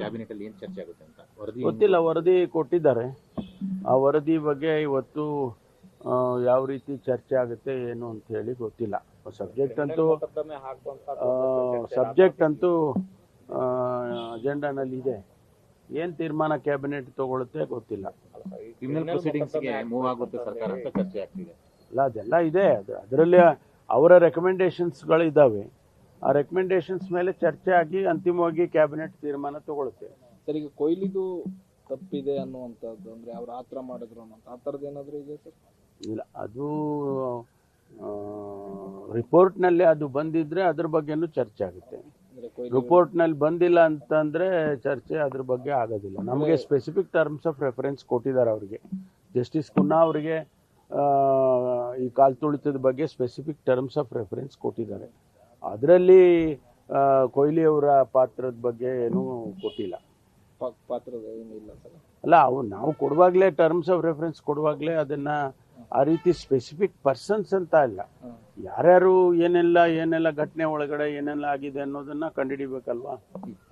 Cabinet ಅಲ್ಲಿ ಏನ್ ಚರ್ಚೆ ಆಗುತ್ತೆ ಅಂತ? ವರದಿ ಗೊತ್ತಿಲ್ಲ ವರದಿ ಕೊಟ್ಟಿದ್ದಾರೆ. ಆ ವರದಿ ಬಗ್ಗೆ ಇವತ್ತು ಯಾವ ರೀತಿ ಚರ್ಚೆ ಆಗುತ್ತೆ ಏನು ಅಂತ ಹೇಳಿ ಗೊತ್ತಿಲ್ಲ. ಸಬ್ಜೆಕ್ಟ್ ಅಂತೂ ಸಬ್ಜೆಕ್ಟ್ ಅಂತೂ ಅಜೆಂಡಾನಲ್ಲಿ ಇದೆ. ಏನು ತೀರ್ಮಾನ ಕ್ಯಾಬಿನೆಟ್ ತಗೊಳುತ್ತೆ ಗೊತ್ತಿಲ್ಲ. ಕ್ರಿಮಿನಲ್ ಪ್ರೊಸೀಡಿಂಗ್ಸ್ಗೆ ಮೂವ್ ಆಗುತ್ತೆ ಸರ್ಕಾರ ಅಂತ ಚರ್ಚೆ ಆಗ್ತಿದೆ. ಅಲ್ಲ ಅದೆಲ್ಲ ಇದೆ. ಅದು ಅದರಲ್ಲಿ ಅವರ ರೆಕಮೆಂಡೇಶನ್ಸ್ಗಳು ಇದ್ದಾವೆ ಆ ರೆಕಮೆಂಡೇಶನ್ಸ್ ಮೇಲೆ ಚರ್ಚೆ ಆಗಿ ಅಂತಿಮವಾಗಿ ಕ್ಯಾಬಿನೆಟ್ ತೀರ್ಮಾನ ತಗೊಳುತ್ತೆ ಸರ್ ಈಗ ಕೊಹ್ಲಿದು ತಪ್ಪಿದೆ ಅನ್ನುವಂಥದ್ದು ಅಂದ್ರೆ ಅವ್ರು ಆತರ ಮಾಡಿದ್ರು ಅನ್ನೋಂಥ ಆ ಥರದ್ದು ಏನಾದರೂ ಇದೆ ಸರ್? ಇಲ್ಲ ಅದು ರಿಪೋರ್ಟ್ನಲ್ಲಿ ಅದು ಬಂದಿದ್ರೆ ಅದ್ರ ಬಗ್ಗೆನೂ ಚರ್ಚೆ ಆಗುತ್ತೆ. ಅಂದ್ರೆ ಕೊಹ್ಲಿ ರಿಪೋರ್ಟ್ನಲ್ಲಿ ಬಂದಿಲ್ಲ ಅಂತಂದ್ರೆ ಚರ್ಚೆ ಅದ್ರ ಬಗ್ಗೆ ಆಗೋದಿಲ್ಲ. ನಮಗೆ ಸ್ಪೆಸಿಫಿಕ್ ಟರ್ಮ್ಸ್ ಆಫ್ ರೆಫರೆನ್ಸ್ ಕೊಟ್ಟಿದ್ದಾರೆ ಅವರಿಗೆ. ಜಸ್ಟಿಸ್ ಕುನ್ನಾ ಅವರಿಗೆ ಈ ಕಾಲ್ ತುಳಿತದ ಬಗ್ಗೆ ಸ್ಪೆಸಿಫಿಕ್ ಟರ್ಮ್ಸ್ ಆಫ್ ರೆಫರೆನ್ಸ್ ಕೊಟ್ಟಿದ್ದಾರೆ. ಅದರಲ್ಲಿ ಕೊಹ್ಲಿ ಅವರ ಪಾತ್ರದ ಬಗ್ಗೆ ಏನೂ ಕೊಟ್ಟಿಲ್ಲ. ಪಾತ್ರದ ಏನಿಲ್ಲ ಸರ್. ಅಲ್ಲ ಅವ್ರು ನಾವು ಕೊಡುವಾಗಲೇ ಟರ್ಮ್ಸ್ ಆಫ್ ರೆಫರೆನ್ಸ್ ಕೊಡುವಾಗಲೇ ಅದನ್ನ ಆ ರೀತಿ ಸ್ಪೆಸಿಫಿಕ್ ಪರ್ಸನ್ಸ್ ಅಂತ ಇಲ್ಲ. ಯಾರ್ಯಾರು ಏನೆಲ್ಲ ಏನೆಲ್ಲ ಘಟನೆ ಒಳಗಡೆ ಏನೆಲ್ಲ ಆಗಿದೆ ಅನ್ನೋದನ್ನ ಕಂಡುಹಿಡಿಬೇಕಲ್ವಾ?